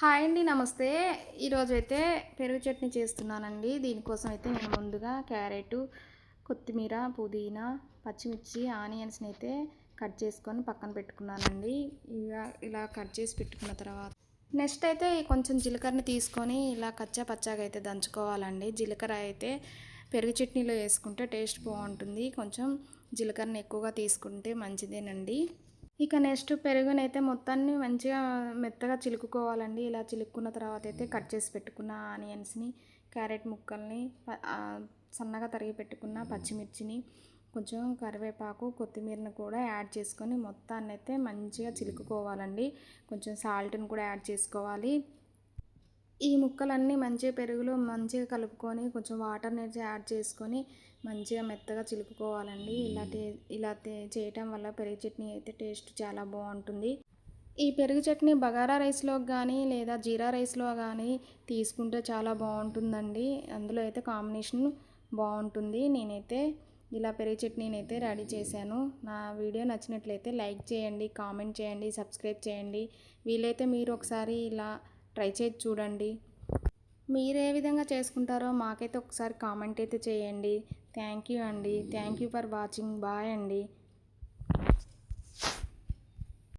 Hi అండి నమస్తే. ఈరోజు అయితే పెరుగు చట్నీ చేస్తున్నానండి. దీనికోసం అయితే నేను ముందుగా క్యారెట్ కొత్తిమీర పుదీనా పచ్చిమిర్చి ఆనియన్స్ని అయితే కట్ చేసుకొని పక్కన పెట్టుకున్నానండి. ఇలా ఇలా కట్ చేసి పెట్టుకున్న తర్వాత నెక్స్ట్ అయితే కొంచెం జీలకర్రని తీసుకొని ఇలా కచ్చా పచ్చాగా అయితే దంచుకోవాలండి. జీలకర్ర అయితే పెరుగు చట్నీలో వేసుకుంటే టేస్ట్ బాగుంటుంది. కొంచెం జీలకర్రని ఎక్కువగా తీసుకుంటే మంచిదేనండి. ఇక నెక్స్ట్ పెరుగునైతే మొత్తాన్ని మంచిగా మెత్తగా చిలుకుకోవాలండి. ఇలా చిలుక్కున్న తర్వాత అయితే కట్ చేసి పెట్టుకున్న ఆనియన్స్ని క్యారెట్ ముక్కల్ని సన్నగా తరిగి పెట్టుకున్న పచ్చిమిర్చిని కొంచెం కరివేపాకు కొత్తిమీరని కూడా యాడ్ చేసుకొని మొత్తాన్ని అయితే మంచిగా చిలుకుకోవాలండి. కొంచెం సాల్ట్ని కూడా యాడ్ చేసుకోవాలి. ఈ ముక్కలన్నీ మంచిగా పెరుగులో మంచిగా కలుపుకొని కొంచెం వాటర్ని అయితే యాడ్ చేసుకొని మంచిగా మెత్తగా చిలుకుకోవాలండి. ఇలా ఇలా చేయటం వల్ల పెరుగు చట్నీ అయితే టేస్ట్ చాలా బాగుంటుంది. ఈ పెరుగు చట్నీ బగారా రైస్లో కానీ లేదా జీరా రైస్లో కానీ తీసుకుంటే చాలా బాగుంటుందండి. అందులో అయితే కాంబినేషన్ బాగుంటుంది. నేనైతే ఇలా పెరుగు చట్నీని అయితే రెడీ చేశాను. నా వీడియో నచ్చినట్లయితే లైక్ చేయండి కామెంట్ చేయండి సబ్స్క్రైబ్ చేయండి. వీలైతే మీరు ఒకసారి ఇలా ట్రై చేసి చూడండి. మీరు ఏ విధంగా చేసుకుంటారో మాకైతే ఒకసారి కామెంట్ అయితే చేయండి. థ్యాంక్ యూ అండి. Thank you for watching. Bye అండి.